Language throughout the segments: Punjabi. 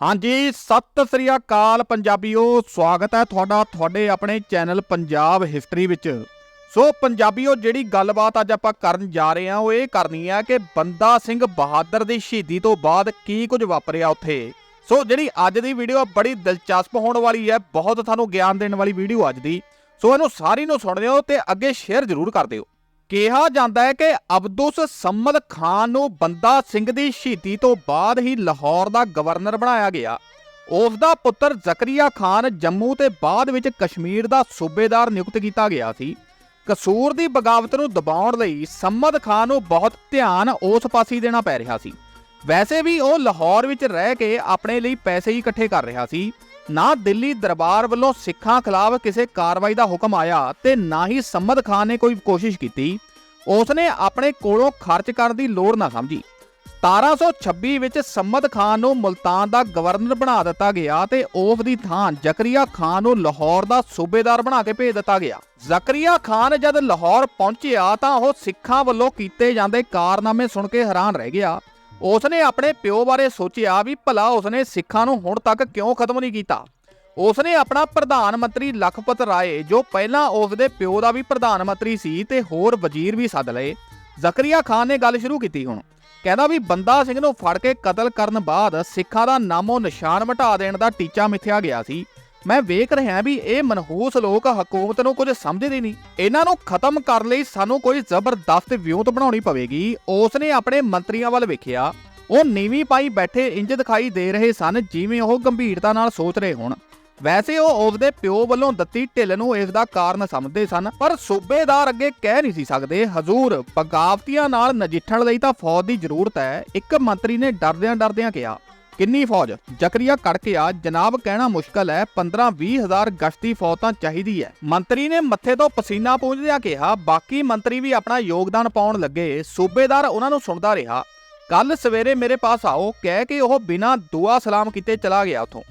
ਹਾਂਜੀ, ਸਤਿ ਸ੍ਰੀ ਅਕਾਲ ਪੰਜਾਬੀਓ, ਸਵਾਗਤ ਹੈ ਤੁਹਾਡਾ, ਤੁਹਾਡੇ ਆਪਣੇ ਚੈਨਲ ਪੰਜਾਬ ਹਿਸਟਰੀ ਵਿੱਚ। ਸੋ ਪੰਜਾਬੀਓ, ਜਿਹੜੀ ਗੱਲਬਾਤ ਅੱਜ ਆਪਾਂ ਕਰਨ ਜਾ ਰਹੇ ਹਾਂ, ਉਹ ਇਹ ਕਰਨੀ ਹੈ ਕਿ ਬੰਦਾ ਸਿੰਘ ਬਹਾਦਰ ਦੀ ਸ਼ਹੀਦੀ ਤੋਂ ਬਾਅਦ ਕੀ ਕੁਝ ਵਾਪਰਿਆ ਉੱਥੇ। ਸੋ ਜਿਹੜੀ ਅੱਜ ਦੀ ਵੀਡੀਓ ਬੜੀ ਦਿਲਚਸਪ ਹੋਣ ਵਾਲੀ ਹੈ, ਬਹੁਤ ਤੁਹਾਨੂੰ ਗਿਆਨ ਦੇਣ ਵਾਲੀ ਵੀਡੀਓ ਅੱਜ ਦੀ। ਸੋ ਇਹਨੂੰ ਸਾਰੀ ਨੂੰ ਸੁਣ ਲਿਓ ਤੇ ਅੱਗੇ ਸ਼ੇਅਰ ਜ਼ਰੂਰ ਕਰ ਦਿਓ। ਕਿਹਾ ਜਾਂਦਾ ਹੈ ਕਿ ਅਬਦੁਸ ਸੰਮਦ ਖਾਨ ਨੂੰ ਬੰਦਾ ਸਿੰਘ ਦੀ ਸ਼ਹੀਦੀ ਤੋਂ ਬਾਅਦ ਹੀ ਲਾਹੌਰ ਦਾ ਗਵਰਨਰ ਬਣਾਇਆ ਗਿਆ। ਉਸ ਦਾ ਪੁੱਤਰ ਜ਼ਕਰੀਆ ਖਾਨ ਜੰਮੂ ਤੇ ਬਾਅਦ ਵਿੱਚ ਕਸ਼ਮੀਰ ਦਾ ਸੂਬੇਦਾਰ ਨਿਯੁਕਤ ਕੀਤਾ ਗਿਆ ਸੀ। ਕਸੂਰ ਦੀ ਬਗਾਵਤ ਨੂੰ ਦਬਾਉਣ ਲਈ ਸੰਮਦ ਖਾਨ ਨੂੰ ਬਹੁਤ ਧਿਆਨ ਉਸ ਪਾਸੇ ਦੇਣਾ ਪੈ ਰਿਹਾ ਸੀ। ਵੈਸੇ ਵੀ ਉਹ ਲਾਹੌਰ ਵਿੱਚ ਰਹਿ ਕੇ ਆਪਣੇ ਲਈ ਪੈਸੇ ਹੀ ਇਕੱਠੇ ਕਰ ਰਿਹਾ ਸੀ। ਨਾ ਦਿੱਲੀ ਦਰਬਾਰ ਵੱਲੋਂ ਸਿੱਖਾਂ ਖਿਲਾਫ ਕਿਸੇ ਕਾਰਵਾਈ ਦਾ ਹੁਕਮ ਆਇਆ ਤੇ ਨਾ ਹੀ ਸੰਮਦ ਖਾਨ ਨੇ ਕੋਈ ਕੋਸ਼ਿਸ਼ ਕੀਤੀ। ਉਸਨੇ ਆਪਣੇ ਕੋਲੋਂ ਖਰਚ ਕਰਨ ਦੀ ਲੋੜ ਨਾ ਸਮਝੀ। 1726 ਵਿੱਚ ਸੰਮਦ ਖਾਨ ਨੂੰ ਮੁਲਤਾਨ ਦਾ ਗਵਰਨਰ ਬਣਾ ਦਿੱਤਾ ਗਿਆ ਤੇ ਉਸ ਦੀ ਥਾਂ ਜ਼ਕਰੀਆ ਖਾਨ ਨੂੰ ਲਾਹੌਰ ਦਾ ਸੂਬੇਦਾਰ ਬਣਾ ਕੇ ਭੇਜ ਦਿੱਤਾ ਗਿਆ। ਜ਼ਕਰੀਆ ਖਾਨ ਜਦ ਲਾਹੌਰ ਪਹੁੰਚਿਆ ਤਾਂ ਉਹ ਸਿੱਖਾਂ ਵੱਲੋਂ ਕੀਤੇ ਜਾਂਦੇ ਕਾਰਨਾਮੇ ਸੁਣ ਕੇ ਹੈਰਾਨ ਰਹਿ ਗਿਆ। ਉਸਨੇ ਆਪਣੇ ਪਿਓ ਬਾਰੇ ਸੋਚਿਆ ਵੀ ਭਲਾ ਉਸਨੇ ਸਿੱਖਾਂ ਨੂੰ ਹੁਣ ਤੱਕ ਕਿਉਂ ਖਤਮ ਨਹੀਂ ਕੀਤਾ। ਉਸਨੇ ਆਪਣਾ ਪ੍ਰਧਾਨ ਮੰਤਰੀ ਲਖਪਤ ਰਾਏ, ਜੋ ਪਹਿਲਾਂ ਉਸਦੇ ਪਿਓ ਦਾ ਵੀ ਪ੍ਰਧਾਨ ਮੰਤਰੀ ਸੀ ਤੇ ਹੋਰ ਵਜ਼ੀਰ ਵੀ ਸੱਦ ਲਏ, ਜ਼ਕਰੀਆ ਖਾਨ ਨੇ ਗੱਲ ਸ਼ੁਰੂ ਕੀਤੀ ਹੁਣ। ਕਹਿੰਦਾ ਵੀ ਬੰਦਾ ਸਿੰਘ ਨੂੰ ਫੜ ਕੇ ਕਤਲ ਕਰਨ ਬਾਅਦ ਸਿੱਖਾਂ ਦਾ ਨਾਮੋ ਨਿਸ਼ਾਨ ਮਿਟਾ ਦੇਣ ਦਾ ਟੀਚਾ ਮਿਥਿਆ ਗਿਆ ਸੀ। ਮੈਂ ਵੇਖ ਰਿਹਾ ਵੀ ਇਹ ਮਨਹੂਸ ਲੋਕ ਹਕੂਮਤ ਨੂੰ ਕੁਝ ਸਮਝਦੇ ਨਹੀਂ। ਇਹਨਾਂ ਨੂੰ ਖਤਮ ਕਰਨ ਲਈ ਸਾਨੂੰ ਕੋਈ ਜ਼ਬਰਦਸਤ ਵਿਉਂਤ ਬਣਾਉਣੀ ਪਵੇਗੀ। ਉਸ ਨੇ ਆਪਣੇ ਮੰਤਰੀਆਂ ਵੱਲ ਵੇਖਿਆ। ਉਹ ਨੀਵੀਂ ਪਾਈ ਬੈਠੇ ਇੰਜ ਦਿਖਾਈ ਦੇ ਰਹੇ ਸਨ ਜਿਵੇਂ ਉਹ ਗੰਭੀਰਤਾ ਨਾਲ ਸੋਚ ਰਹੇ ਹੋਣ। ਵੈਸੇ ਉਹ ਉਸਦੇ ਪਿਓ ਵੱਲੋਂ ਦਿੱਤੀ ਢਿੱਲ ਨੂੰ ਇਸ ਦਾ ਕਾਰਨ ਸਮਝਦੇ ਸਨ, ਪਰ ਸੂਬੇਦਾਰ ਅੱਗੇ ਕਹਿ ਨਹੀਂ ਸੀ ਸਕਦੇ, ਹਜ਼ੂਰ, ਬਗਾਵਤੀਆਂ ਨਾਲ ਨਜਿੱਠਣ ਲਈ ਤਾਂ ਫੌਜ ਦੀ ਜ਼ਰੂਰਤ ਹੈ, ਇੱਕ ਮੰਤਰੀ ਨੇ ਡਰਦਿਆਂ ਡਰਦਿਆਂ ਕਿਹਾ। ਕਿੰਨੀ ਫੌਜ? ਜ਼ਕਰੀਆ ਕੜਕਿਆ ਜਨਾਬ ਕਹਿਣਾ ਮੁਸ਼ਕਲ ਹੈ 15-20 ਹਜ਼ਾਰ ਗਸ਼ਤੀ ਫੌਜ ਤਾਂ ਚਾਹੀਦੀ ਹੈ। ਮੰਤਰੀ ਨੇ ਮੱਥੇ ਤੋਂ ਪਸੀਨਾ ਪੂੰਝਦਿਆਂ ਕਿਹਾ, ਬਾਕੀ ਮੰਤਰੀ ਵੀ ਆਪਣਾ ਯੋਗਦਾਨ ਪਾਉਣ ਲੱਗੇ, ਸੂਬੇਦਾਰ ਉਹਨਾਂ ਨੂੰ ਸੁਣਦਾ ਰਿਹਾ। ਕੱਲ ਸਵੇਰੇ ਮੇਰੇ ਪਾਸ ਆਓ, ਕਹਿ ਕੇ ਉਹ ਬਿਨਾਂ ਦੁਆ ਸਲਾਮ ਕੀਤੇ ਚਲਾ ਗਿਆ ਉਥੋਂ।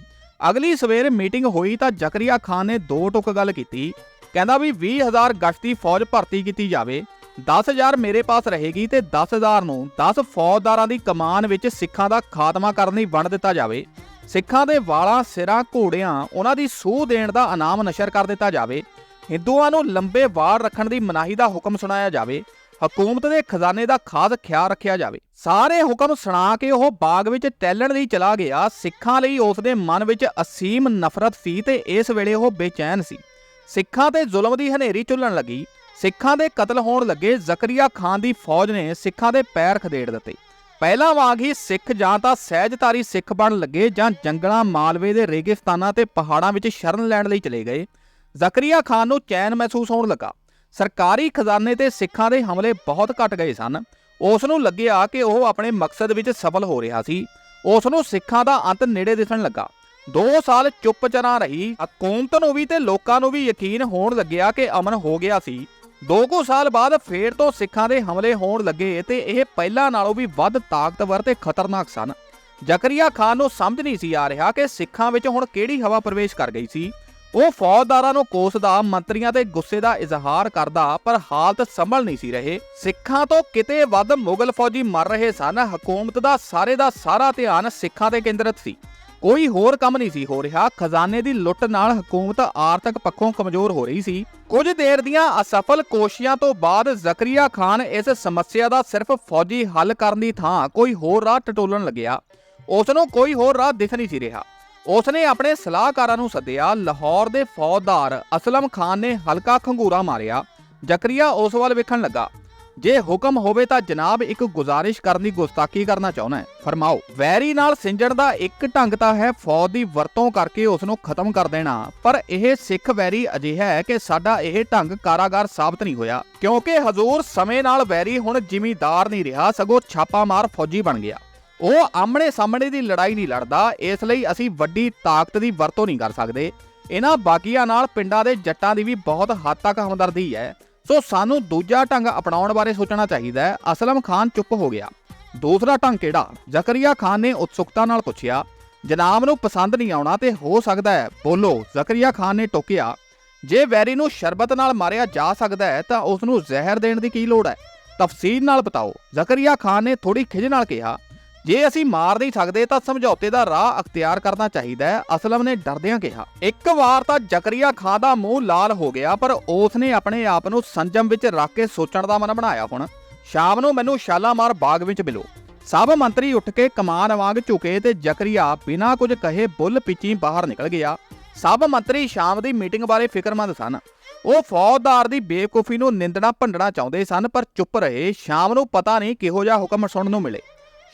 ਅਗਲੀ ਸਵੇਰ ਮੀਟਿੰਗ ਹੋਈ ਤਾਂ ਜ਼ਕਰੀਆ ਖਾਨ ਨੇ ਦੋ ਟੁਕ ਗੱਲ ਕੀਤੀ। ਕਹਿੰਦਾ ਵੀ 20000 ਗਸ਼ਤੀ ਫੌਜ ਭਰਤੀ ਕੀਤੀ ਜਾਵੇ। 10000 ਮੇਰੇ ਪਾਸ ਰਹੇਗੀ ਤੇ 10000 ਨੂੰ 10 ਫੌਜਦਾਰਾਂ ਦੀ ਕਮਾਨ ਵਿੱਚ ਸਿੱਖਾਂ ਦਾ ਖਾਤਮਾ ਕਰਨ ਲਈ ਵੰਡ ਦਿੱਤਾ ਜਾਵੇ। ਸਿੱਖਾਂ ਦੇ ਵਾਲਾਂ, ਸਿਰਾਂ, ਘੋੜਿਆਂ, ਉਹਨਾਂ ਦੀ ਸੂਹ ਦੇਣ ਦਾ ਇਨਾਮ ਨਸ਼ਰ ਕਰ ਦਿੱਤਾ ਜਾਵੇ। ਹਿੰਦੂਆਂ ਨੂੰ ਲੰਬੇ ਵਾਲ ਰੱਖਣ ਦੀ ਮਨਾਹੀ ਦਾ ਹੁਕਮ ਸੁਣਾਇਆ ਜਾਵੇ। ਹਕੂਮਤ ਦੇ ਖਜ਼ਾਨੇ ਦਾ ਖਾਸ ਖਿਆਲ ਰੱਖਿਆ ਜਾਵੇ। ਸਾਰੇ ਹੁਕਮ ਸੁਣਾ ਕੇ ਉਹ ਬਾਗ ਵਿੱਚ ਟੈਲਣ ਲਈ ਚਲਾ ਗਿਆ। ਸਿੱਖਾਂ ਲਈ ਉਸ ਦੇ ਮਨ ਵਿੱਚ ਅਸੀਮ ਨਫ਼ਰਤ ਸੀ ਤੇ ਇਸ ਵੇਲੇ ਉਹ ਬੇਚੈਨ ਸੀ। ਸਿੱਖਾਂ ਤੇ ਜ਼ੁਲਮ ਦੀ ਹਨੇਰੀ ਝੁੱਲਣ ਲੱਗੀ। ਸਿੱਖਾਂ ਦੇ ਕਤਲ ਹੋਣ ਲੱਗੇ ਜ਼ਕਰੀਆ ਖਾਨ ਦੀ ਫੌਜ ਨੇ ਸਿੱਖਾਂ ਦੇ ਪੈਰ ਖਦੇੜ ਦਿੱਤੇ। ਪਹਿਲਾਂ ਵਾਂਗ ਹੀ ਸਿੱਖ ਜਾਂ ਤਾਂ ਸਹਿਜਧਾਰੀ ਸਿੱਖ ਬਣ ਲੱਗੇ ਜਾਂ ਜੰਗਲਾਂ ਮਾਲਵੇ ਦੇ ਰੇਗਿਸਤਾਨਾਂ ਤੇ ਪਹਾੜਾਂ ਵਿੱਚ ਸ਼ਰਨ ਲੈਣ ਲਈ ਚਲੇ ਗਏ। ਜ਼ਕਰੀਆ ਖਾਨ ਨੂੰ ਚੈਨ ਮਹਿਸੂਸ ਹੋਣ ਲੱਗਾ। ਸਰਕਾਰੀ ਖਜ਼ਾਨੇ ਤੇ ਸਿੱਖਾਂ ਦੇ ਹਮਲੇ ਬਹੁਤ ਘਟ ਗਏ ਸਨ। ਉਸ ਨੂੰ ਲੱਗਿਆ ਕਿ ਉਹ ਆਪਣੇ ਮਕਸਦ ਵਿੱਚ ਸਫਲ ਹੋ ਰਿਹਾ ਸੀ। ਉਸ ਨੂੰ ਸਿੱਖਾਂ ਦਾ ਅੰਤ ਨੇੜੇ ਦਿਸਣ ਲੱਗਾ। 2 ਸਾਲ ਚੁੱਪ ਚੁੱਪਚਾਰਾਂ ਰਹੀ। ਹਕੂਮਤ ਨੂੰ ਵੀ ਤੇ ਲੋਕਾਂ ਨੂੰ ਵੀ ਯਕੀਨ ਹੋਣ ਲੱਗਿਆ ਕਿ ਅਮਨ ਹੋ ਗਿਆ ਸੀ। ਦੋ ਕੁ ਸਾਲ ਬਾਅਦ ਫੇਰ ਤੋਂ ਸਿੱਖਾਂ ਦੇ ਹਮਲੇ ਹੋਣ ਲੱਗੇ ਤੇ ਇਹ ਪਹਿਲਾਂ ਨਾਲੋਂ ਵੀ ਵੱਧ ਤਾਕਤਵਰ ਤੇ ਖਤਰਨਾਕ ਸਨ। ਜ਼ਕਰੀਆ ਖਾਨ ਨੂੰ ਸਮਝ ਨਹੀਂ ਸੀ ਆ ਰਿਹਾ ਕਿ ਸਿੱਖਾਂ ਵਿੱਚ ਹੁਣ ਕਿਹੜੀ ਹਵਾ ਪ੍ਰਵੇਸ਼ ਕਰ ਗਈ ਸੀ। ਉਹ ਫੌਜਦਾਰਾਂ ਨੂੰ ਕੋਸਦਾ ਮੰਤਰੀਆਂ ਤੇ ਗੁੱਸੇ ਦਾ ਇਜ਼ਹਾਰ ਕਰਦਾ, ਪਰ ਹਾਲਤ ਸੰਭਲ ਨਹੀਂ ਸੀ ਰਹੇ। ਸਿੱਖਾਂ ਤੋਂ ਕਿਤੇ ਵੱਧ ਮੁਗਲ ਫੌਜੀ ਮਰ ਰਹੇ ਸਨ। ਹਕੂਮਤ ਦਾ ਸਾਰੇ ਦਾ ਸਾਰਾ ਧਿਆਨ ਸਿੱਖਾਂ ਤੇ ਕੇਂਦਰਿਤ ਸੀ। ਕੋਈ ਹੋਰ ਕੰਮ ਨਹੀਂ ਸੀ ਹੋ ਰਿਹਾ। ਖਜ਼ਾਨੇ ਦੀ ਲੁੱਟ ਨਾਲ ਹਕੂਮਤ ਆਰਥਿਕ ਪੱਖੋਂ ਕਮਜ਼ੋਰ ਹੋ ਰਹੀ ਸੀ। ਕੁਝ ਦੇਰ ਦੀਆਂ ਅਸਫਲ ਕੋਸ਼ਿਸ਼ਾਂ ਤੋਂ ਬਾਅਦ ਜ਼ਕਰੀਆ ਖਾਨ ਇਸ ਸਮੱਸਿਆ ਦਾ ਸਿਰਫ ਫੌਜੀ ਹੱਲ ਕਰਨ ਦੀ ਥਾਂ ਕੋਈ ਹੋਰ ਰਾਹ ਟਟੋਲਣ ਲੱਗਿਆ। ਉਸ ਨੂੰ ਕੋਈ ਹੋਰ ਰਾਹ ਦਿਖ ਨਹੀਂ ਸੀ ਰਿਹਾ। ਉਸ ਨੇ ਆਪਣੇ ਸਲਾਹਕਾਰਾਂ ਨੂੰ ਸੱਦਿਆ, ਲਾਹੌਰ ਦੇ ਫੌਜਦਾਰ ਅਸਲਮ ਖਾਨ ਨੇ ਹਲਕਾ ਖੰਗੂਰਾ ਮਾਰਿਆ। ਜ਼ਕਰੀਆ ਉਸ ਵੱਲ ਵੇਖਣ ਲੱਗਾ। ਜੇ ਹੁਕਮ ਹੋਵੇ ਤਾਂ ਜਨਾਬ ਇੱਕ ਗੁਜ਼ਾਰਿਸ਼ ਕਰਨ ਦੀ ਗੁਸਤਾਖੀ ਕਰਨਾ ਚਾਹੁੰਦਾ ਹੈ। ਫਰਮਾਓ, ਵੈਰੀ ਨਾਲ ਸਿੰਜਣ ਦਾ ਇੱਕ ਢੰਗ ਤਾਂ ਹੈ, ਫੌਜ ਦੀ ਵਰਤੋਂ ਕਰਕੇ ਉਸ ਨੂੰ ਖਤਮ ਕਰ ਦੇਣਾ। ਪਰ ਇਹ ਸਿੱਖ ਵੈਰੀ ਅਜਿਹਾ ਹੈ ਕਿ ਸਾਡਾ ਇਹ ਢੰਗ ਕਾਰਾਗਰ ਸਾਬਤ ਨਹੀਂ ਹੋਇਆ, ਕਿਉਂਕਿ ਹਜ਼ੂਰ ਸਮੇਂ ਨਾਲ ਵੈਰੀ ਹੁਣ ਜ਼ਿਮੀਦਾਰ ਨਹੀਂ ਰਿਹਾ, ਸਗੋਂ ਛਾਪਾਮਾਰ ਫੌਜੀ ਬਣ ਗਿਆ। ਉਹ ਆਮਣੇ ਸਾਹਮਣੇ ਦੀ ਲੜਾਈ ਨਹੀਂ ਲੜਦਾ, ਇਸ ਲਈ ਅਸੀਂ ਵੱਡੀ ਤਾਕਤ ਦੀ ਵਰਤੋਂ ਨਹੀਂ ਕਰ ਸਕਦੇ। ਇਹਨਾਂ ਬਾਕੀਆਂ ਨਾਲ ਪਿੰਡਾਂ ਦੇ ਜੱਟਾਂ ਦੀ ਵੀ ਬਹੁਤ ਹੱਦ ਤੱਕ ਹਮਦਰਦੀ ਹੈ। ਸੋ ਸਾਨੂੰ ਦੂਜਾ ਢੰਗ ਅਪਣਾਉਣ ਬਾਰੇ ਸੋਚਣਾ ਚਾਹੀਦਾ ਹੈ। ਅਸਲਮ ਖਾਨ ਚੁੱਪ ਹੋ ਗਿਆ। ਦੂਸਰਾ ਢੰਗ ਕਿਹੜਾ? ਜ਼ਕਰੀਆ ਖਾਨ ਨੇ ਉਤਸੁਕਤਾ ਨਾਲ ਪੁੱਛਿਆ, ਜਨਾਬ ਨੂੰ ਪਸੰਦ ਨਹੀਂ ਆਉਣਾ ਤੇ ਹੋ ਸਕਦਾ ਹੈ। ਬੋਲੋ, ਜ਼ਕਰੀਆ ਖਾਨ ਨੇ ਟੋਕਿਆ, ਜੇ ਵੈਰੀ ਨੂੰ ਸ਼ਰਬਤ ਨਾਲ ਮਾਰਿਆ ਜਾ ਸਕਦਾ ਹੈ ਤਾਂ ਉਸ ਨੂੰ ਜ਼ਹਿਰ ਦੇਣ ਦੀ ਕੀ ਲੋੜ ਹੈ? ਤਫਸੀਲ ਨਾਲ ਬਤਾਓ, ਜ਼ਕਰੀਆ ਖਾਨ ਨੇ ਥੋੜੀ ਖਿਜ ਨਾਲ ਕਿਹਾ ਜੇ ਅਸੀਂ ਮਾਰ ਨਹੀਂ ਸਕਦੇ ਤਾਂ ਸਮਝੌਤੇ ਦਾ ਰਾਹ ਅਖਤਿਆਰ ਕਰਨਾ ਚਾਹੀਦਾ ਹੈ। ਅਸਲਮ ਨੇ ਡਰਦਿਆਂ ਕਿਹਾ, ਇੱਕ ਵਾਰ ਤਾਂ ਜ਼ਕਰੀਆ ਖਾਨ ਦਾ ਮੂੰਹ ਲਾਲ ਹੋ ਗਿਆ, ਪਰ ਉਸ ਨੇ ਆਪਣੇ ਆਪ ਨੂੰ ਸੰਜਮ ਵਿੱਚ ਰੱਖ ਕੇ ਸੋਚਣ ਦਾ ਮਨ ਬਣਾਇਆ ਹੁਣ। ਸ਼ਾਮ ਨੂੰ ਮੈਨੂੰ ਸ਼ਾਲਾਮਾਰ ਬਾਗ ਵਿੱਚ ਮਿਲੋ। ਸਭ ਮੰਤਰੀ ਉੱਠ ਕੇ ਕਮਾਨ ਵਾਂਗ ਝੁਕੇ ਤੇ ਜ਼ਕਰੀਆ ਬਿਨਾਂ ਕੁਝ ਕਹੇ ਬੁੱਲ ਪਿੱਛੀ ਬਾਹਰ ਨਿਕਲ ਗਿਆ। ਸਭ ਮੰਤਰੀ ਸ਼ਾਮ ਦੀ ਮੀਟਿੰਗ ਬਾਰੇ ਫਿਕਰਮੰਦ ਸਨ। ਉਹ ਫੌਜਦਾਰ ਦੀ ਬੇਵਕੂਫੀ ਨੂੰ ਨਿੰਦਣਾ ਭੰਡਣਾ ਚਾਹੁੰਦੇ ਸਨ, ਪਰ ਚੁੱਪ ਰਹੇ। ਸ਼ਾਮ ਨੂੰ ਪਤਾ ਨਹੀਂ ਕਿਹੋ ਜਿਹਾ ਹੁਕਮ ਸੁਣਨ ਨੂੰ ਮਿਲੇ।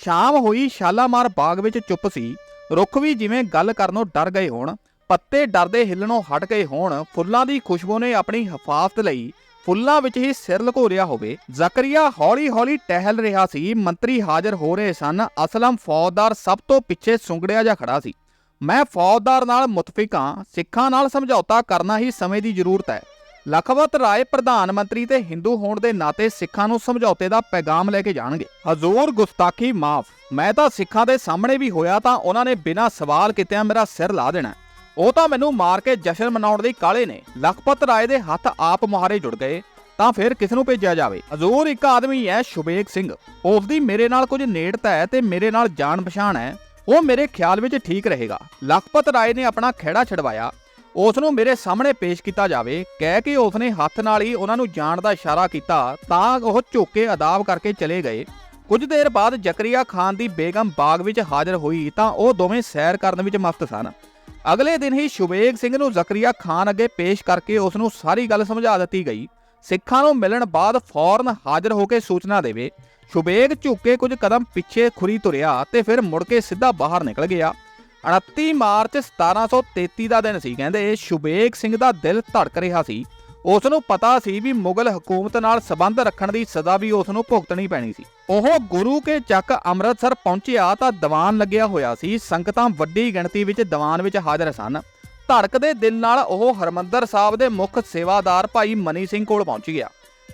ਸ਼ਾਮ ਹੋਈ ਸ਼ਾਲਾਮਾਰ ਬਾਗ ਵਿੱਚ ਚੁੱਪ ਸੀ। ਰੁੱਖ ਵੀ ਜਿਵੇਂ ਗੱਲ ਕਰਨੋਂ ਡਰ ਗਏ ਹੋਣ, ਪੱਤੇ ਡਰਦੇ ਹਿੱਲਣੋਂ ਹਟ ਗਏ ਹੋਣ, ਫੁੱਲਾਂ ਦੀ ਖੁਸ਼ਬੂ ਨੇ ਆਪਣੀ ਹਿਫਾਜ਼ਤ ਲਈ ਫੁੱਲਾਂ ਵਿੱਚ ਹੀ ਸਿਰ ਲੁਕੋ ਰਿਹਾ ਹੋਵੇ। ਜ਼ਕਰੀਆ ਹੌਲੀ-ਹੌਲੀ ਟਹਿਲ ਰਿਹਾ ਸੀ। ਮੰਤਰੀ ਹਾਜ਼ਰ ਹੋ ਰਹੇ ਸਨ। ਅਸਲਮ ਫੌਜਦਾਰ ਸਭ ਤੋਂ ਪਿੱਛੇ ਸੁੰਗੜਿਆ ਜਾ ਖੜਾ ਸੀ। ਮੈਂ ਫੌਜਦਾਰ ਨਾਲ ਮੁਤਫਿਕ ਹਾਂ। ਸਿੱਖਾਂ ਨਾਲ ਸਮਝੌਤਾ ਕਰਨਾ ਹੀ ਸਮੇਂ ਦੀ ਜ਼ਰੂਰਤ ਹੈ। ਲਖਵਤ ਰਾਏ ਪ੍ਰਧਾਨ ਮੰਤਰੀ ਤੇ ਹਿੰਦੂ ਹੋਣ ਦੇ ਨਾਤੇ ਸਿੱਖਾਂ ਨੂੰ ਸਮਝੌਤੇ ਦਾ ਪੈਗਾਮ ਲੈ ਕੇ ਜਾਣਗੇ। ਹਜ਼ੂਰ ਗੁਸਤਾਖੀ ਮਾਫ। ਮੈਂ ਤਾਂ ਸਿੱਖਾਂ ਦੇ ਸਾਹਮਣੇ ਵੀ ਹੋਇਆ ਤਾਂ ਉਹਨਾਂ ਨੇ ਬਿਨਾਂ ਸਵਾਲ ਕੀਤਿਆਂ ਮੇਰਾ ਸਿਰ ਲਾ ਦੇਣਾ। ਉਹ ਤਾਂ ਮੈਨੂੰ ਮਾਰ ਕੇ ਜਸ਼ਨ ਮਨਾਉਣ ਦੀ ਕਾਲੇ ਨੇ। ਲਖਪਤ ਰਾਏ ਦੇ ਹੱਥ ਆਪ ਮੁਹਾਰੇ ਜੁੜ ਗਏ, ਤਾਂ ਫਿਰ ਕਿਸ ਨੂੰ ਭੇਜਿਆ ਜਾਵੇ? ਹਜ਼ੂਰ ਇੱਕ ਆਦਮੀ ਹੈ ਸ਼ੁਬੇਗ ਸਿੰਘ। ਉਸ ਦੀ ਮੇਰੇ ਨਾਲ ਕੁਝ ਨੇੜਤਾ ਹੈ ਤੇ ਮੇਰੇ ਨਾਲ ਜਾਣ ਪਛਾਣ ਹੈ। ਉਹ ਮੇਰੇ ਖਿਆਲ ਵਿੱਚ ਠੀਕ ਰਹੇਗਾ। ਲਖਪਤ ਰਾਏ ਨੇ ਆਪਣਾ ਖਹਿੜਾ ਛਡਵਾਇਆ। ਉਸ ਨੂੰ ਮੇਰੇ ਸਾਹਮਣੇ ਪੇਸ਼ ਕੀਤਾ ਜਾਵੇ, ਕਹਿ ਕੇ ਉਸ ਨੇ ਹੱਥ ਨਾਲ ਹੀ ਉਹਨਾਂ ਨੂੰ ਜਾਣ ਦਾ ਇਸ਼ਾਰਾ ਕੀਤਾ, ਤਾਂ ਉਹ ਝੁੱਕ ਕੇ ਅਦਾਬ ਕਰਕੇ ਚਲੇ ਗਏ। ਕੁਝ ਦੇਰ ਬਾਅਦ ਜ਼ਕਰੀਆ ਖਾਨ ਦੀ ਬੇਗਮ ਬਾਗ ਵਿੱਚ ਹਾਜ਼ਰ ਹੋਈ, ਤਾਂ ਉਹ ਦੋਵੇਂ ਸੈਰ ਕਰਨ ਵਿੱਚ ਮਸਤ ਸਨ। ਅਗਲੇ ਦਿਨ ਹੀ ਸ਼ੁਬੇਗ ਸਿੰਘ ਨੂੰ ਜ਼ਕਰੀਆ ਖਾਨ ਅੱਗੇ ਪੇਸ਼ ਕਰਕੇ ਉਸ ਨੂੰ ਸਾਰੀ ਗੱਲ ਸਮਝਾ ਦਿੱਤੀ ਗਈ। ਸਿੱਖਾਂ ਨੂੰ ਮਿਲਣ ਬਾਅਦ ਫੌਰਨ ਹਾਜ਼ਰ ਹੋ ਕੇ ਸੂਚਨਾ ਦੇਵੇ। ਸ਼ੁਬੇਗ ਝੁੱਕ ਕੁਝ ਕਦਮ ਪਿੱਛੇ ਖੁਰੀ ਤੁਰਿਆ ਤੇ ਫਿਰ ਮੁੜ ਕੇ ਸਿੱਧਾ ਬਾਹਰ ਨਿਕਲ ਗਿਆ। 29 ਮਾਰਚ 1733 ਦਾ ਦਿਨ ਸੀ, ਕਹਿੰਦੇ ਸ਼ੁਬੇਗ ਸਿੰਘ ਦਾ ਦਿਲ ਧੜਕ ਰਿਹਾ ਸੀ। ਉਸ ਨੂੰ ਪਤਾ ਸੀ ਵੀ ਮੁਗਲ ਹਕੂਮਤ ਨਾਲ ਸਬੰਧ ਰੱਖਣ ਦੀ ਸਜ਼ਾ ਵੀ ਉਸ ਨੂੰ ਭੁਗਤਣੀ ਪੈਣੀ ਸੀ। ਉਹ ਗੁਰੂ ਕੇ ਚੱਕ ਅੰਮ੍ਰਿਤਸਰ ਪਹੁੰਚਿਆ ਤਾਂ ਦੀਵਾਨ ਲੱਗਿਆ ਹੋਇਆ ਸੀ। ਸੰਗਤਾਂ ਵੱਡੀ ਗਿਣਤੀ ਵਿੱਚ ਦੀਵਾਨ ਵਿੱਚ ਹਾਜ਼ਰ ਸਨ। ਧੜਕਦੇ ਦਿਲ ਨਾਲ ਉਹ ਹਰਮੰਦਰ ਸਾਹਿਬ ਦੇ ਮੁੱਖ ਸੇਵਾਦਾਰ ਭਾਈ ਮਨੀ ਸਿੰਘ ਕੋਲ ਪਹੁੰਚ ਗਿਆ।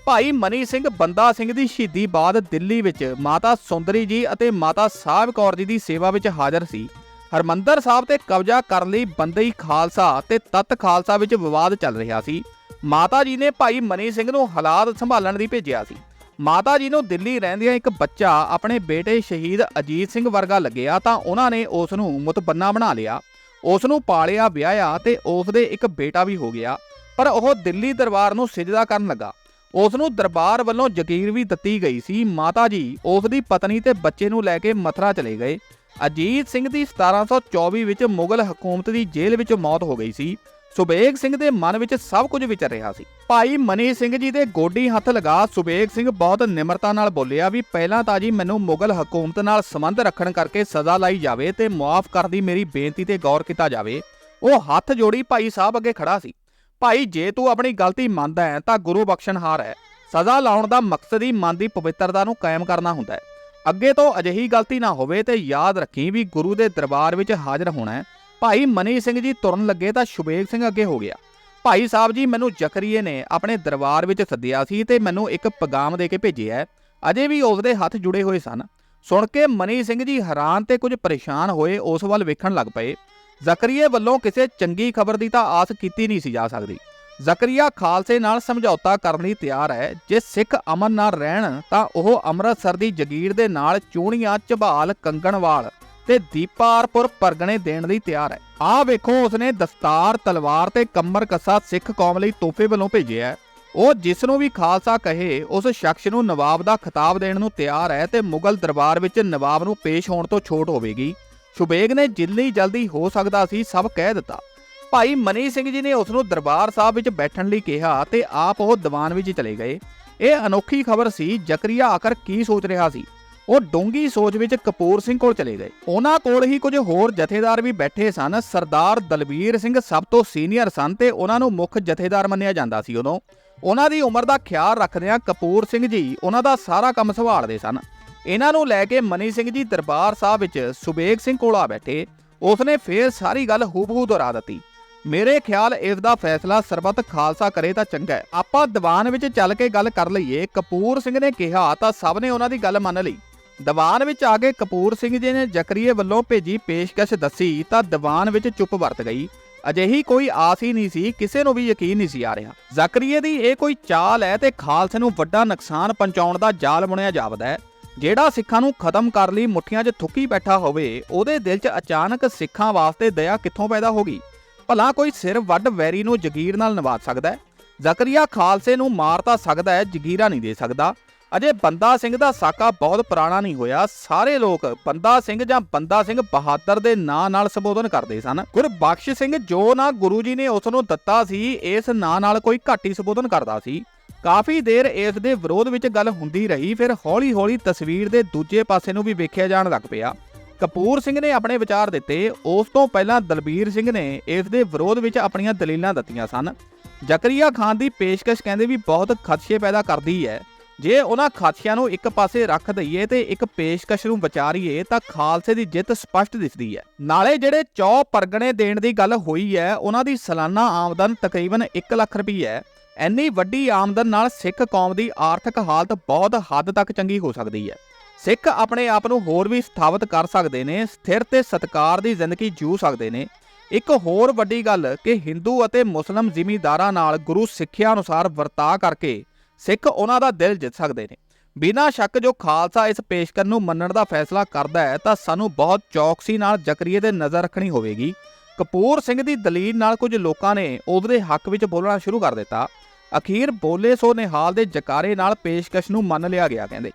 ਭਾਈ ਮਨੀ ਸਿੰਘ ਬੰਦਾ ਸਿੰਘ ਦੀ ਸ਼ਹੀਦੀ ਬਾਅਦ ਦਿੱਲੀ ਵਿੱਚ ਮਾਤਾ ਸੁੰਦਰੀ ਜੀ ਅਤੇ ਮਾਤਾ ਸਾਹਿਬ ਕੌਰ ਜੀ ਦੀ ਸੇਵਾ ਵਿੱਚ ਹਾਜ਼ਰ ਸੀ। ਹਰਮੰਦਰ ਸਾਹਿਬ ਤੇ ਕਬਜ਼ਾ ਕਰਨ ਲਈ ਬੰਦਈ ਖਾਲਸਾ ਤੇ ਤਤ ਖਾਲਸਾ ਵਿੱਚ ਵਿਵਾਦ ਚੱਲ ਰਿਹਾ ਸੀ। ਮਾਤਾ ਜੀ ਨੇ ਭਾਈ ਮਨੀ ਸਿੰਘ ਨੂੰ ਹਾਲਾਤ ਸੰਭਾਲਣ ਦੀ ਭੇਜਿਆ ਸੀ। ਮਾਤਾ ਜੀ ਨੂੰ ਦਿੱਲੀ ਰਹਿੰਦਿਆਂ ਇੱਕ ਬੱਚਾ ਆਪਣੇ ਬੇਟੇ ਸ਼ਹੀਦ ਅਜੀਤ ਸਿੰਘ ਵਰਗਾ ਲੱਗਿਆ ਤਾਂ ਉਹਨਾਂ ਨੇ ਉਸ ਨੂੰ ਮੁਤਬੰਨਾ ਬਣਾ ਲਿਆ। ਉਸ ਨੂੰ ਪਾਲਿਆ, ਵਿਆਹਿਆ ਤੇ ਉਸ ਦੇ ਇੱਕ ਬੇਟਾ ਵੀ ਹੋ ਗਿਆ। ਪਰ ਉਹ ਦਿੱਲੀ ਦਰਬਾਰ ਨੂੰ ਸਿਜਦਾ ਕਰਨ ਲੱਗਾ। ਉਸ ਨੂੰ ਦਰਬਾਰ ਵੱਲੋਂ ਜ਼ਕੀਰ ਵੀ ਦਿੱਤੀ ਗਈ ਸੀ। ਮਾਤਾ ਜੀ ਉਸ ਦੀ ਪਤਨੀ ਤੇ ਬੱਚੇ ਨੂੰ ਲੈ ਕੇ ਮਥੁਰਾ ਚਲੇ ਗਏ। ਅਜੀਤ ਸਿੰਘ ਦੀ 1724 ਵਿੱਚ ਮੁਗਲ ਹਕੂਮਤ ਦੀ ਜੇਲ੍ਹ ਵਿੱਚ ਮੌਤ ਹੋ ਗਈ ਸੀ। ਸੁਬੇਗ ਸਿੰਘ ਦੇ ਮਨ ਵਿੱਚ ਸਭ ਕੁਝ ਵਿਚਰ ਰਿਹਾ ਸੀ। ਭਾਈ ਮਨੀ ਸਿੰਘ ਜੀ ਦੇ ਗੋਡੀ ਹੱਥ ਲਗਾ ਸੁਬੇਗ ਸਿੰਘ ਬਹੁਤ ਨਿਮਰਤਾ ਨਾਲ ਬੋਲਿਆ ਵੀ ਪਹਿਲਾਂ ਤਾਂ ਜੀ ਮੈਨੂੰ ਮੁਗਲ ਹਕੂਮਤ ਨਾਲ ਸੰਬੰਧ ਰੱਖਣ ਕਰਕੇ ਸਜ਼ਾ ਲਾਈ ਜਾਵੇ ਤੇ ਮੁਆਫ ਕਰ ਦੀ ਮੇਰੀ ਬੇਨਤੀ ਤੇ ਗੌਰ ਕੀਤਾ ਜਾਵੇ। ਉਹ ਹੱਥ ਜੋੜੀ ਭਾਈ ਸਾਹਿਬ ਅੱਗੇ ਖੜਾ ਸੀ। ਭਾਈ, ਜੇ ਤੂੰ ਆਪਣੀ ਗਲਤੀ ਮੰਨਦਾ ਹੈ ਤਾਂ ਗੁਰੂ ਬਖਸ਼ਣਹਾਰ ਹੈ। ਸਜ਼ਾ ਲਾਉਣ ਦਾ ਮਕਸਦ ਹੀ ਮਨ ਦੀ ਪਵਿੱਤਰਤਾ ਨੂੰ ਕਾਇਮ ਕਰਨਾ ਹੁੰਦਾ ਹੈ। ਅੱਗੇ ਤੋਂ ਅਜਿਹੀ ਗਲਤੀ ਨਾ ਹੋਵੇ ਤੇ ਯਾਦ ਰੱਖੀ ਵੀ ਗੁਰੂ ਦੇ ਦਰਬਾਰ ਵਿੱਚ ਹਾਜ਼ਰ ਹੋਣਾ ਹੈ। ਭਾਈ ਮਨੀ ਸਿੰਘ ਜੀ ਤੁਰਨ ਲੱਗੇ ਤਾਂ ਸ਼ੁਬੇਗ ਸਿੰਘ ਅੱਗੇ ਹੋ ਗਿਆ। ਭਾਈ ਸਾਹਿਬ ਜੀ ਮੈਨੂੰ ਜ਼ਕਰੀਏ ਨੇ ਆਪਣੇ ਦਰਬਾਰ ਵਿੱਚ ਸੱਦਿਆ ਸੀ ਤੇ ਮੈਨੂੰ ਇੱਕ ਪੈਗਾਮ ਦੇ ਕੇ ਭੇਜਿਆ ਅਜੇ ਵੀ ਉਸ ਦੇ ਹੱਥ ਜੁੜੇ ਹੋਏ ਸਨ। ਸੁਣ ਕੇ ਮਨੀ ਸਿੰਘ ਜੀ ਹੈਰਾਨ ਤੇ ਕੁਝ ਪਰੇਸ਼ਾਨ ਹੋਏ ਉਸ ਵੱਲ ਵੇਖਣ ਲੱਗ ਪਏ। ਜ਼ਕਰੀਏ ਵੱਲੋਂ ਕਿਸੇ ਚੰਗੀ ਖਬਰ ਦੀ ਤਾਂ ਆਸ ਕੀਤੀ ਨਹੀਂ ਸੀ ਜਾ ਸਕਦੀ। ਜ਼ਕਰੀਆ ਖਾਲਸੇ ਨਾਲ ਸਮਝੌਤਾ ਕਰਨ ਲਈ ਤਿਆਰ ਹੈ। ਜੇ ਸਿੱਖ ਅਮਨ ਨਾਲ ਰਹਿਣ, ਤਾਂ ਉਹ ਅੰਮ੍ਰਿਤਸਰ ਦੀ ਜਗੀਰ ਦੇ ਨਾਲ ਚੂਣੀਆਂ ਝਬਾਲ ਕੰਗਣਵਾਲ ਤੇ ਦੀਪਾਰਪੁਰ ਪਰਗਣੇ ਦੇਣ ਲਈ ਤਿਆਰ ਹੈ। ਆਹ ਵੇਖੋ, ਉਸਨੇ ਦਸਤਾਰ, ਤਲਵਾਰ ਤੇ ਕੰਮਰ ਕੱਸਾ ਸਿੱਖ ਕੌਮ ਲਈ ਤੋਹਫੇ ਵੱਲੋਂ ਭੇਜਿਆ ਹੈ। ਉਹ ਜਿਸ ਨੂੰ ਵੀ ਖਾਲਸਾ ਕਹੇ, ਉਸ ਸ਼ਖਸ ਨੂੰ ਨਵਾਬ ਦਾ ਖਿਤਾਬ ਦੇਣ ਨੂੰ ਤਿਆਰ ਹੈ ਤੇ ਮੁਗਲ ਦਰਬਾਰ ਵਿੱਚ ਨਵਾਬ ਨੂੰ ਪੇਸ਼ ਹੋਣ ਤੋਂ ਛੋਟ ਹੋਵੇਗੀ। ਸ਼ੁਬੇਗ ਨੇ ਜਿੰਨੀ ਜਲਦੀ ਹੋ ਸਕਦਾ ਸੀ ਸਭ ਕਹਿ ਦਿੱਤਾ। ਭਾਈ ਮਨੀ ਸਿੰਘ ਜੀ ਨੇ ਉਸ ਨੂੰ ਦਰਬਾਰ ਸਾਹਿਬ ਵਿੱਚ ਬੈਠਣ ਲਈ ਕਿਹਾ ਤੇ ਆਪ ਉਹ ਦੀਵਾਨ ਵਿੱਚ ਚਲੇ ਗਏ। ਇਹ ਅਨੋਖੀ ਖਬਰ ਸੀ, ਜ਼ਕਰੀਆ ਆਖਰ ਕੀ ਸੋਚ ਰਿਹਾ ਸੀ? ਉਹ ਡੂੰਗੀ ਸੋਚ ਵਿੱਚ ਕਪੂਰ ਸਿੰਘ ਕੋਲ ਚਲੇ ਗਏ। ਉਹਨਾਂ ਕੋਲ ਹੀ ਕੁਝ ਹੋਰ ਜਥੇਦਾਰ ਵੀ ਬੈਠੇ ਸਨ। ਸਰਦਾਰ ਦਲਬੀਰ ਸਿੰਘ ਸਭ ਤੋਂ ਸੀਨੀਅਰ ਸਨ ਤੇ ਉਹਨਾਂ ਨੂੰ ਮੁੱਖ ਜਥੇਦਾਰ ਮੰਨਿਆ ਜਾਂਦਾ ਸੀ ਉਦੋਂ। ਉਹਨਾਂ ਦੀ ਉਮਰ ਦਾ ਖਿਆਲ ਰੱਖਦਿਆਂ ਕਪੂਰ ਸਿੰਘ ਜੀ ਉਹਨਾਂ ਦਾ ਸਾਰਾ ਕੰਮ ਸੰਭਾਲਦੇ ਸਨ। ਇਹਨਾਂ ਨੂੰ ਲੈ ਕੇ ਮਨੀ ਸਿੰਘ ਜੀ ਦਰਬਾਰ ਸਾਹਿਬ ਵਿੱਚ ਸੁਬੇਗ ਸਿੰਘ ਕੋਲ ਆ ਬੈਠੇ। ਉਸਨੇ ਫੇਰ ਸਾਰੀ ਗੱਲ ਹੂਬਹੂ ਦੁਹਰਾ ਦਿੱਤੀ। ਮੇਰੇ ਖਿਆਲ ਇਸ ਦਾ ਫੈਸਲਾ ਸਰਬੱਤ ਖਾਲਸਾ ਕਰੇ ਤਾਂ ਚੰਗਾ ਹੈ। ਆਪਾਂ ਦੀਵਾਨ ਵਿੱਚ ਚੱਲ ਕੇ ਗੱਲ ਕਰ ਲਈਏ। ਕਪੂਰ ਸਿੰਘ ਨੇ ਕਿਹਾ ਤਾਂ ਸਭ ਨੇ ਉਹਨਾਂ ਦੀ ਗੱਲ ਮੰਨ ਲਈ। ਦੀਵਾਨ ਵਿੱਚ ਆ ਕੇ ਕਪੂਰ ਸਿੰਘ ਜੀ ਨੇ ਜ਼ਕਰੀਏ ਵੱਲੋਂ ਭੇਜੀ ਪੇਸ਼ਕਸ਼ ਦੱਸੀ ਤਾਂ ਦੀਵਾਨ ਵਿੱਚ ਚੁੱਪ ਵਰਤ ਗਈ। ਅਜਿਹੀ ਕੋਈ ਆਸ ਹੀ ਨਹੀਂ ਸੀ, ਕਿਸੇ ਨੂੰ ਵੀ ਯਕੀਨ ਨਹੀਂ ਸੀ ਆ ਰਿਹਾ। ਜ਼ਕਰੀਏ ਦੀ ਇਹ ਕੋਈ ਚਾਲ ਹੈ ਤੇ ਖਾਲਸੇ ਨੂੰ ਵੱਡਾ ਨੁਕਸਾਨ ਪਹੁੰਚਾਉਣ ਦਾ ਜਾਲ ਬੁਣਿਆ ਜਾਪਦਾ ਹੈ। ਜਿਹੜਾ ਸਿੱਖਾਂ ਨੂੰ ਖਤਮ ਕਰ ਲਈ, ਮੁੱਠੀਆਂ 'ਚ ਥੁੱਕੀ ਬੈਠਾ ਹੋਵੇ, ਉਹਦੇ ਦਿਲ 'ਚ ਅਚਾਨਕ ਸਿੱਖਾਂ ਵਾਸਤੇ ਦਇਆ ਕਿੱਥੋਂ ਪੈਦਾ ਹੋ ਗਈ? ਭਲਾ ਕੋਈ ਸਿਰ ਵੱਡ ਵੈਰੀ ਨੂੰ ਜਗੀਰ ਨਾਲ ਨਿਵਾਜ ਸਕਦਾ ਹੈ? ਜ਼ਕਰੀਆ ਖਾਲਸੇ ਨੂੰ ਮਾਰ ਤਾਂ ਸਕਦਾ ਹੈ, ਜਗੀਰਾ ਨਹੀਂ ਦੇ ਸਕਦਾ। ਅਜੇ ਬੰਦਾ ਸਿੰਘ ਦਾ ਸਾਕਾ ਬਹੁਤ ਪੁਰਾਣਾ ਨਹੀਂ ਹੋਇਆ। ਸਾਰੇ ਲੋਕ ਬੰਦਾ ਸਿੰਘ ਜਾਂ ਬੰਦਾ ਸਿੰਘ ਬਹਾਦਰ ਦੇ ਨਾਂ ਨਾਲ ਸੰਬੋਧਨ ਕਰਦੇ ਸਨ। ਗੁਰਬਖਸ਼ ਸਿੰਘ ਜੋ ਨਾ ਗੁਰੂ ਜੀ ਨੇ ਉਸ ਨੂੰ ਦਿੱਤਾ ਸੀ, ਇਸ ਨਾਂ ਨਾਲ ਕੋਈ ਘੱਟ ਹੀ ਸੰਬੋਧਨ ਕਰਦਾ ਸੀ। ਕਾਫੀ ਦੇਰ ਇਸ ਦੇ ਵਿਰੋਧ ਵਿੱਚ ਗੱਲ ਹੁੰਦੀ ਰਹੀ, ਫਿਰ ਹੌਲੀ-ਹੌਲੀ ਤਸਵੀਰ ਦੇ ਦੂਜੇ ਪਾਸੇ ਨੂੰ ਵੀ ਵੇਖਿਆ ਜਾਣ ਲੱਗ ਪਿਆ। ਕਪੂਰ ਸਿੰਘ ਨੇ ਆਪਣੇ ਵਿਚਾਰ ਦਿੱਤੇ, ਉਸ ਤੋਂ ਪਹਿਲਾਂ ਦਲਬੀਰ ਸਿੰਘ ਨੇ ਇਸ ਦੇ ਵਿਰੋਧ ਵਿੱਚ ਆਪਣੀਆਂ ਦਲੀਲਾਂ ਦਿੱਤੀਆਂ ਸਨ। ਜ਼ਕਰੀਆ ਖਾਨ ਦੀ ਪੇਸ਼ਕਸ਼ ਕਹਿੰਦੇ ਵੀ ਬਹੁਤ ਖਦਸ਼ੇ ਪੈਦਾ ਕਰਦੀ ਹੈ। ਜੇ ਉਹਨਾਂ ਖਾਦਸ਼ਿਆਂ ਨੂੰ ਇੱਕ ਪਾਸੇ ਰੱਖ ਦਈਏ ਤੇ ਇੱਕ ਪੇਸ਼ਕਸ਼ ਨੂੰ ਵਿਚਾਰੀਏ ਤਾਂ ਖਾਲਸੇ ਦੀ ਜਿੱਤ ਸਪਸ਼ਟ ਦਿਸਦੀ ਹੈ। ਨਾਲੇ ਜਿਹੜੇ ਚੌ ਪਰਗਣੇ ਦੇਣ ਦੀ ਗੱਲ ਹੋਈ ਹੈ, ਉਹਨਾਂ ਦੀ ਸਾਲਾਨਾ ਆਮਦਨ ਤਕਰੀਬਨ 1 ਲੱਖ ਰੁਪਏ ਹੈ। ਇੰਨੀ ਵੱਡੀ ਆਮਦਨ ਨਾਲ ਸਿੱਖ ਕੌਮ ਦੀ ਆਰਥਿਕ ਹਾਲਤ ਬਹੁਤ ਹੱਦ ਤੱਕ ਚੰਗੀ ਹੋ ਸਕਦੀ ਹੈ। ਸਿੱਖ ਆਪਣੇ ਆਪ ਨੂੰ ਹੋਰ ਵੀ ਸਥਾਪਿਤ ਕਰ ਸਕਦੇ ਨੇ, ਸਥਿਰ ਤੇ ਸਤਕਾਰ ਦੀ ਜ਼ਿੰਦਗੀ ਜੀਉ ਸਕਦੇ ਨੇ। ਇੱਕ ਹੋਰ ਵੱਡੀ ਗੱਲ ਕਿ ਹਿੰਦੂ ਅਤੇ ਮੁਸਲਮ ਜ਼ਿਮੀਂਦਾਰਾਂ ਨਾਲ ਗੁਰੂ ਸਿੱਖਿਆ ਅਨੁਸਾਰ ਵਰਤਾਅ ਕਰਕੇ ਸਿੱਖ ਉਹਨਾਂ ਦਾ ਦਿਲ ਜਿੱਤ ਸਕਦੇ ਨੇ। ਬਿਨਾਂ ਸ਼ੱਕ ਜੋ ਖਾਲਸਾ ਇਸ ਪੇਸ਼ਕਸ਼ ਨੂੰ ਮੰਨਣ ਦਾ ਫੈਸਲਾ ਕਰਦਾ ਹੈ, ਤਾਂ ਸਾਨੂੰ ਬਹੁਤ ਚੌਕਸੀ ਨਾਲ ਜ਼ਕਰੀਏ ਤੇ ਨਜ਼ਰ ਰੱਖਣੀ ਹੋਵੇਗੀ। ਕਪੂਰ ਸਿੰਘ ਦੀ ਦਲੀਲ ਨਾਲ ਕੁਝ ਲੋਕਾਂ ਨੇ ਉਹਦੇ ਹੱਕ ਵਿੱਚ ਬੋਲਣਾ ਸ਼ੁਰੂ ਕਰ ਦਿੱਤਾ। ਅਖੀਰ ਬੋਲੇ ਸੋ ਨਿਹਾਲ ਦੇ ਜਕਾਰੇ ਨਾਲ ਪੇਸ਼ਕਸ਼ ਨੂੰ ਮੰਨ ਲਿਆ ਗਿਆ, ਕਹਿੰਦੇ।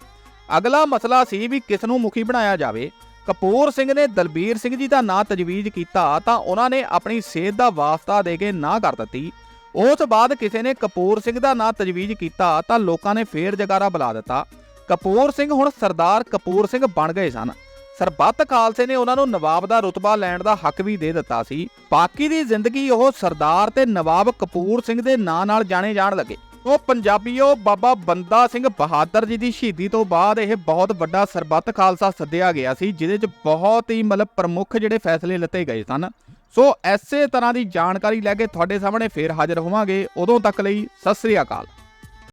ਅਗਲਾ ਮਸਲਾ ਸੀ ਵੀ ਕਿਸ ਨੂੰ ਮੁਖੀ ਬਣਾਇਆ ਜਾਵੇ। ਕਪੂਰ ਸਿੰਘ ਨੇ ਦਲਬੀਰ ਸਿੰਘ ਜੀ ਦਾ ਨਾਂ ਤਜਵੀਜ਼ ਕੀਤਾ ਤਾਂ ਉਹਨਾਂ ਨੇ ਆਪਣੀ ਸਿਹਤ ਦਾ ਵਾਸਤਾ ਦੇ ਕੇ ਨਾ ਕਰ ਦਿੱਤੀ। ਉਸ ਬਾਅਦ ਕਿਸੇ ਨੇ ਕਪੂਰ ਸਿੰਘ ਦਾ ਨਾਂ ਤਜਵੀਜ਼ ਕੀਤਾ ਤਾਂ ਲੋਕਾਂ ਨੇ ਫੇਰ ਜਗਾਰਾ ਬੁਲਾ ਦਿੱਤਾ। ਕਪੂਰ ਸਿੰਘ ਹੁਣ ਸਰਦਾਰ ਕਪੂਰ ਸਿੰਘ ਬਣ ਗਏ ਸਨ। ਸਰਬੱਤ ਖਾਲਸੇ ਨੇ ਉਹਨਾਂ ਨੂੰ ਨਵਾਬ ਦਾ ਰੁਤਬਾ ਲੈਣ ਦਾ ਹੱਕ ਵੀ ਦੇ ਦਿੱਤਾ ਸੀ। ਬਾਕੀ ਦੀ ਜ਼ਿੰਦਗੀ ਉਹ ਸਰਦਾਰ ਤੇ ਨਵਾਬ ਕਪੂਰ ਸਿੰਘ ਦੇ ਨਾਂ ਨਾਲ ਜਾਣੇ ਜਾਣ ਲੱਗੇ। ਉਹ ਪੰਜਾਬੀਓ, ਬਾਬਾ ਬੰਦਾ ਸਿੰਘ ਬਹਾਦਰ ਜੀ ਦੀ ਸ਼ਹੀਦੀ ਤੋਂ ਬਾਅਦ ਇਹ ਬਹੁਤ ਵੱਡਾ ਸਰਬੱਤ ਖਾਲਸਾ ਸੱਦਿਆ ਗਿਆ ਸੀ, ਜਿਹਦੇ 'ਚ ਬਹੁਤ ਹੀ ਮਤਲਬ ਪ੍ਰਮੁੱਖ ਜਿਹੜੇ ਫੈਸਲੇ ਲਿੱਤੇ ਗਏ ਸਨ। ਸੋ ਐਸੇ ਤਰ੍ਹਾਂ ਦੀ ਜਾਣਕਾਰੀ ਲੈ ਕੇ ਤੁਹਾਡੇ ਸਾਹਮਣੇ ਫੇਰ ਹਾਜ਼ਰ ਹੋਵਾਂਗੇ। ਉਦੋਂ ਤੱਕ ਲਈ ਸਤਿ ਸ੍ਰੀ ਅਕਾਲ।